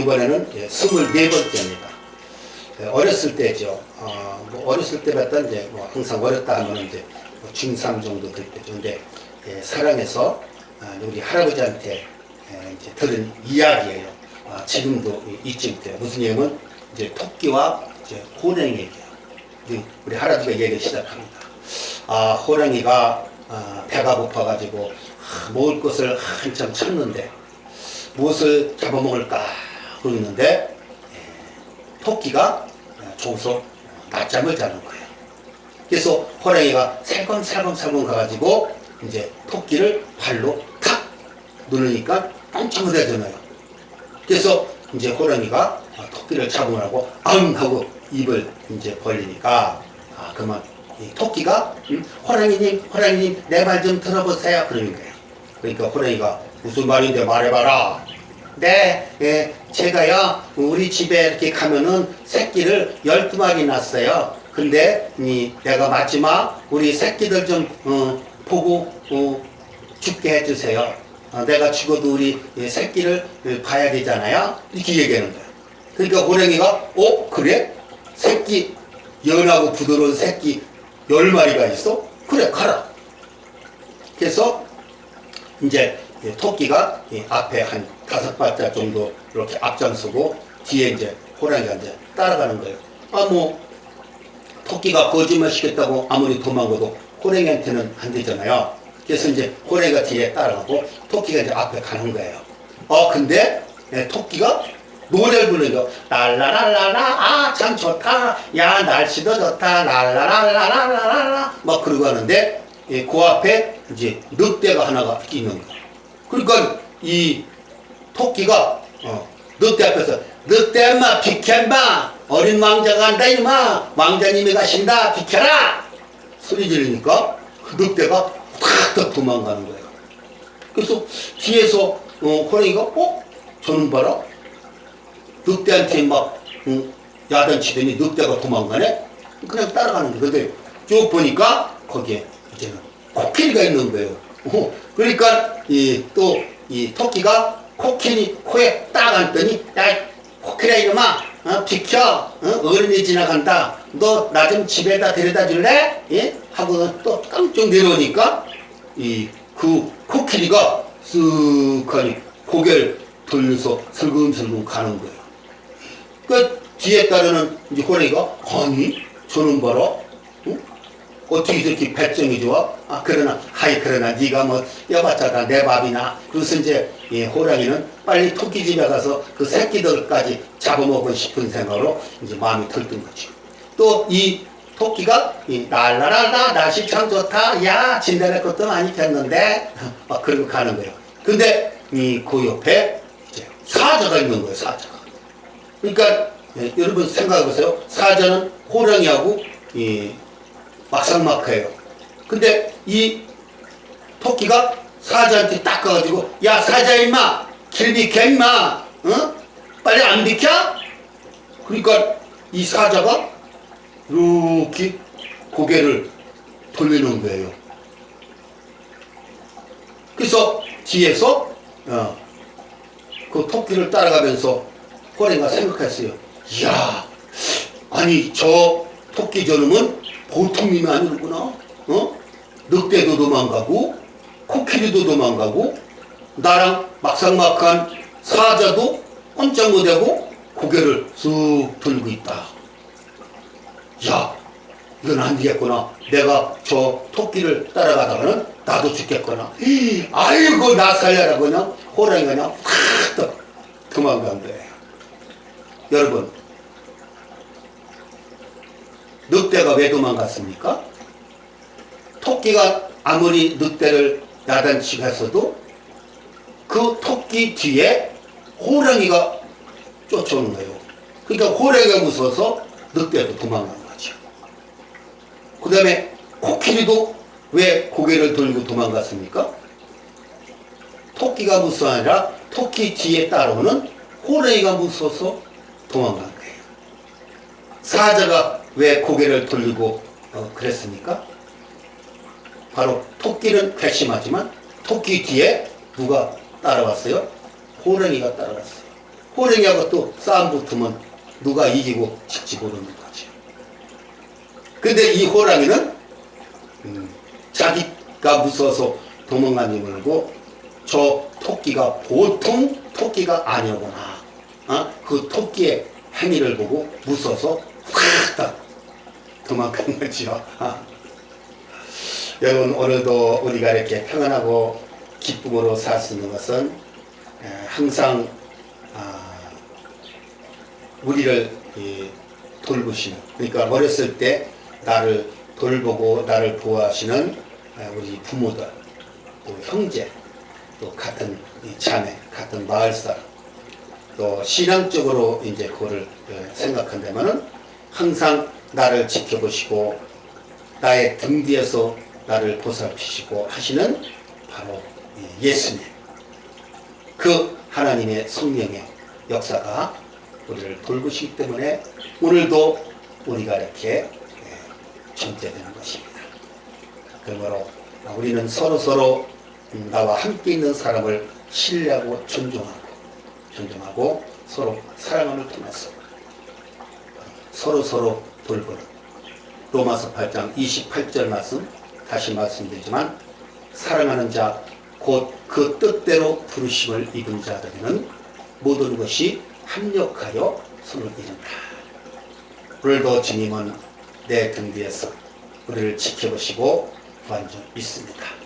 이번에는 이제 24번째입니다. 어렸을 때죠. 어, 뭐 어렸을 때부터 이제 뭐 항상 어렸다 하면 이제 뭐 중3 정도 될 때죠. 근데 예, 사랑해서 아, 우리 할아버지한테 예, 이제 들은 이야기예요. 아, 지금도 이- 잊지 못해요. 무슨 얘기면 이제 토끼와 이제 호랭이 얘기예요. 우리, 우리 할아버지가 얘기를 시작합니다. 아, 호랭이가 아, 배가 고파가지고 아, 먹을 것을 한참 찾는데 무엇을 잡아먹을까 그러는데 예, 토끼가 줘서 낮잠을 자는 거예요. 그래서 호랑이가 살금살금살금 가가지고 이제 토끼를 발로 탁 누르니까 깜짝 놀라잖아요. 그래서 이제 호랑이가 토끼를 잡으라고 앙 하고 입을 이제 벌리니까 아이 토끼가 음, 호랑이님 호랑이님 내 말 좀 들어보세요 그러는 거예요. 그러니까 호랑이가 무슨 말인데 말해봐라. 네, 예, 제가요 우리 집에 이렇게 가면은 새끼를 열두 마리 낳았어요. 근데 이, 내가 마지막 우리 새끼들 좀 어, 보고 어, 죽게 해주세요. 어, 내가 죽어도 우리 이 새끼를 어, 봐야 되잖아요. 이렇게 얘기하는 거야. 그러니까 호랑이가 어 그래? 새끼 연하고 부드러운 새끼 열 마리가 있어? 그래 가라. 그래서 이제 이 토끼가 이 앞에 한 다섯 발짝 정도 이렇게 앞장서고 뒤에 이제 호랑이가 이제 따라가는 거예요. 아 뭐 토끼가 거짓말 시켰다고 아무리 도망가도 호랑이한테는 안 되잖아요. 그래서 이제 호랑이가 뒤에 따라가고 토끼가 이제 앞에 가는 거예요. 어 근데 예, 토끼가 노래를 부르는 거 랄라랄라라 아 참 좋다 야 날씨도 좋다 랄라랄라랄라랄라 막 그러고 하는데 예, 그 앞에 이제 늑대가 하나가 있는 거예요. 그러니까 이 토끼가 어, 늑대 앞에서 늑대 엄마 비켜마 어린 왕자가 간다 이마 왕자님이 가신다 비켜라 소리 지르니까 그 늑대가 탁탁 도망가는 거예요. 그래서 뒤에서 어, 호랑이가 어? 저는 봐라 늑대한테 막 응, 야단치더니 늑대가 도망가네 그냥 따라가는 거예요. 근데 쭉 보니까 거기에 이제는 코끼리가 있는 거예요. 어, 그러니까 이또이 토끼가 코끼리 코에 딱 앉더니 야 코끼리야 이놈아 어, 비켜 어? 어른이 지나간다 너 나 좀 집에다 데려다 줄래? 예? 하고 또 깜짝 내려오니까 이 그 코끼리가 쓱하니 고개를 돌려서 슬금슬금 가는 거예요. 그 뒤에 따르는 이제 호랑이가 아니 저는 응? 어떻게 이렇게 배짱이 좋아? 아 그러나 하이 그러나 네가 뭐 여봤자 다 내 밥이나 그래서 이제 이 호랑이는 빨리 토끼 집에 가서 그 새끼들까지 잡아먹고 싶은 생각으로 이제 마음이 들뜬 거지. 또이 토끼가 이 랄라랄라 날씨 참 좋다 야 진달래 것도 많이 폈는데 막 그러고 가는 거예요. 근데 이 그 옆에 이제 사자가 있는 거예요 사자가. 그러니까 예, 여러분 생각해 보세요. 사자는 호랑이하고 이 막상막하예요. 근데 이 토끼가 사자한테 딱 가가지고 야 사자 임마 길 비켜 임마 어? 빨리 안 비켜? 그러니까 이 사자가 이렇게 고개를 돌리는 거예요. 그래서 뒤에서 어, 그 토끼를 따라가면서 호랭이가 생각했어요. 이야, 아니 저 토끼 저놈은 보통 놈이 아니구나. 어? 늑대도 도망가고 코끼리도 도망가고 나랑 막상막한 사자도 꼼짝 못하고 고개를 쑥 들고 있다. 야, 이건 안 되겠구나. 내가 저 토끼를 따라가다가는 나도 죽겠구나. 이, 아이고 나 살려라 그냥 호랑이가 그냥 탁 도망간 거예요. 여러분 늑대가 왜 도망갔습니까? 토끼가 아무리 늑대를 야단치고 했어도 그 토끼 뒤에 호랑이가 쫓아오는 거예요. 그러니까 호랑이가 무서워서 늑대도 도망간 거죠. 그 다음에 코끼리도 왜 고개를 돌리고 도망갔습니까? 토끼가 무서워 아니라 토끼 뒤에 따라오는 호랑이가 무서워서 도망간 거예요. 사자가 왜 고개를 돌리고 어, 그랬습니까? 바로 토끼는 괘씸하지만 토끼 뒤에 누가 따라왔어요? 호랑이가 따라왔어요. 호랭이하고 또 싸움 붙으면 누가 이기고 질지 모르는 거지. 근데 이 호랑이는 음, 자기가 무서워서 도망가니 물고 저 토끼가 보통 토끼가 아니구나. 어? 그 토끼의 행위를 보고 무서워서 확 도망간 거지요. 어. 여러분 오늘도 우리가 이렇게 평안하고 기쁨으로 살 수 있는 것은 에, 항상 아, 우리를 이, 돌보시는 그러니까 어렸을 때 나를 돌보고 나를 보호하시는 에, 우리 부모들 또 형제 또 같은 이 자매 같은 마을 사람 또 신앙적으로 이제 그거를 에, 생각한다면은 항상 나를 지켜보시고 나의 등 뒤에서 나를 보살피시고 하시는 바로 이 예수님 그 하나님의 성령의 역사가 우리를 돌보시기 때문에 오늘도 우리가 이렇게 예, 존재되는 것입니다. 그러므로 우리는 서로 서로 나와 함께 있는 사람을 신뢰하고 존중하고 존중하고 서로 사랑함을 통해서 서로 서로 돌보는 로마서 8장 28절 말씀 다시 말씀드리지만 사랑하는 자 곧 그 뜻대로 부르심을 입은 자들에는 모든 것이 합력하여 손을 이룬다. 오늘도 주님은 내 등 뒤에서 우리를 지켜보시고 완전 믿습니다.